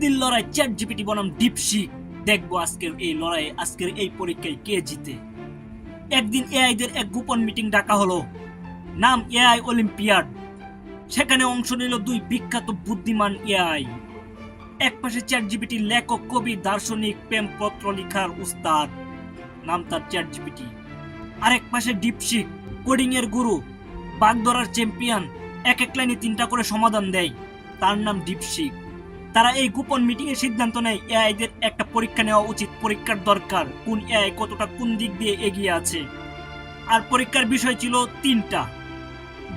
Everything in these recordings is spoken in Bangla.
বুদ্ধির লড়াই চ্যাট জিপিটি বনাম ডিপশিক দেখব আজকের এই লড়াইয়ে, আজকের এই পরীক্ষায় কে জিতে। একদিন এআইদের এক গোপন মিটিং ডাকা হলো। নাম এআই অলিম্পিয়াড। সেখানে অংশ নিল দুই বিখ্যাত বুদ্ধিমান এআই। এক পাশে চ্যাট জিপিটির লেখক, কবি, দার্শনিক প্রেমপত্র লিখার উস্তাদ। নাম তার চ্যাট জিপিটি আরেক পাশে ডিপশিক কোডিং এর গুরু, বাগদরার চ্যাম্পিয়ন। এক এক লাইনে তিনটা করে সমাধান দেয়। তার নাম ডিপশিক তারা এই গোপন মিটিং এর সিদ্ধান্ত নেয় এআইদের একটা পরীক্ষা নেওয়া উচিত, পরীক্ষার দরকার, কোন এআই কতটা কোন দিক দিয়ে এগিয়ে আছে। আর পরীক্ষার বিষয় ছিল তিনটা।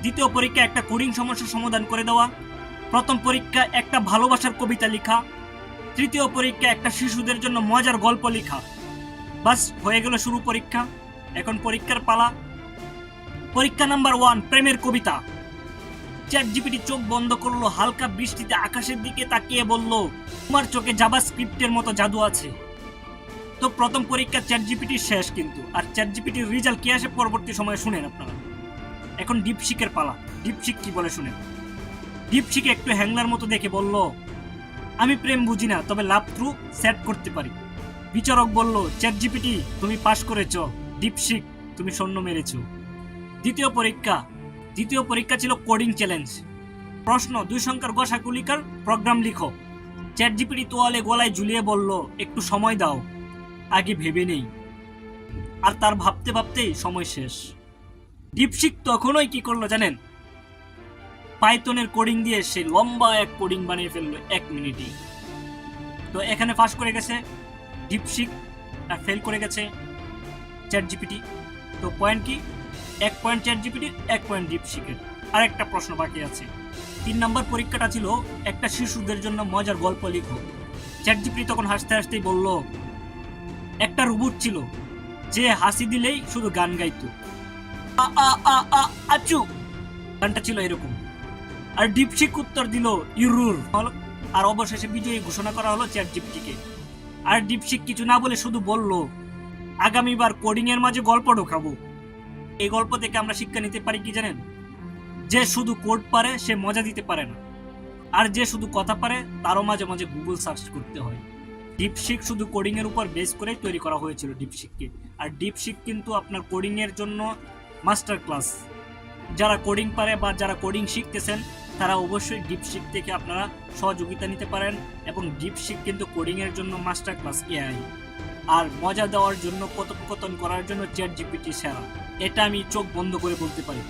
দ্বিতীয় পরীক্ষা একটা কোডিং সমস্যার সমাধান করে দেওয়া, প্রথম পরীক্ষা একটা ভালোবাসার কবিতা লেখা, তৃতীয় পরীক্ষা একটা শিশুদের জন্য মজার গল্প লেখা। বাস, হয়ে গেল শুরু পরীক্ষা, এখন পরীক্ষার পালা। পরীক্ষা নাম্বার ওয়ান প্রেমের কবিতা। চ্যাট জিপিটি চোখ বন্ধ করল, হালকা বৃষ্টিতে আকাশের দিকে তাকিয়ে বলল, তোমার চোখে জাভা স্ক্রিপ্টের মতো জাদু আছে। তো প্রথম পরীক্ষা চ্যাট জিপিটি শেষ কিন্তু, আর চ্যাট জিপিটির রেজাল্ট কি আসে পরবর্তী সময়ে শুনেন আপনারা। এখন ডিপশিকের পালা ডিপশিক কি বলে শুনেন? ডিপশিকে একটু হ্যাংলার মতো দেখে বলল, আমি প্রেম বুঝি না, তবে লাভ থ্রু সেট করতে পারি। বিচারক বলল চ্যাট জিপিটি তুমি পাশ করেছ। ডিপশিক তুমি শূন্য মেরেছো। দ্বিতীয় পরীক্ষা দ্বিতীয় পরীক্ষা ছিল কোডিং চ্যালেঞ্জ। প্রশ্ন দুই সংখ্যার গসাগুলিকার প্রোগ্রাম লিখো। চ্যাট জিপিটি তোয়ালে গলায় ঝুলিয়ে বলল, একটু সময় দাও। আগে ভেবে নেই। আর তার ভাবতে ভাবতেই সময় শেষ। দীপশিক তখনই কি করল জানেন? পাইথনের কোডিং দিয়ে সে লম্বা এক কোডিং বানিয়ে ফেলল এক মিনিটেই। তো এখানে পাস করে গেছে। ডিপশিক আর ফেল করে গেছে চ্যাট জিপিটি তো পয়েন্ট কি? এক পয়েন্ট চ্যাট জিপিটির এক পয়েন্ট ডিপশিকের আর একটা প্রশ্ন বাকি আছে। তিন নম্বর পরীক্ষাটা ছিল, একটা শিশুদের জন্য মজার গল্প লিখো। চ্যাট জিপিটি তখন হাসতে হাসতেই বলল, একটা রোবট ছিল, যে হাসি দিলেই শুধু গান গাইত। আচু গানটা ছিল এরকম। আর ডিপশিক উত্তর দিল ইউরুর আর অবশেষে বিজয়ী ঘোষণা করা হলো চ্যাট জিপটিকে আর ডিপশিক কিছু না বলে শুধু বলল, আগামীবার কোডিং এর মাঝে গল্প ঢোকাবো। এই গল্প থেকে আমরা শিক্ষা নিতে পারি কি জানেন? যে শুধু কোড পারে, সে মজা দিতে পারে না। আর যে শুধু কথা পারে, তারও মাঝে মাঝে গুগল সার্চ করতে হয়। ডিপশিক শুধু কোডিংয়ের উপর বেস করেই তৈরি করা হয়েছিল ডিপশিককে আর ডিপশিক কিন্তু আপনার কোডিংয়ের জন্য মাস্টার ক্লাস যারা কোডিং পারে বা যারা কোডিং শিখতেছেন, তারা অবশ্যই ডিপশিক থেকে আপনারা সহযোগিতা নিতে পারেন এবং ডিপশিক কিন্তু কোডিংয়ের জন্য মাস্টার ক্লাস এআই আর মজা দেওয়ার জন্য কথোপকথন করার জন্য চ্যাট জিপিটি সেরা এটা আমি চোখ বন্ধ করে বলতে পারি।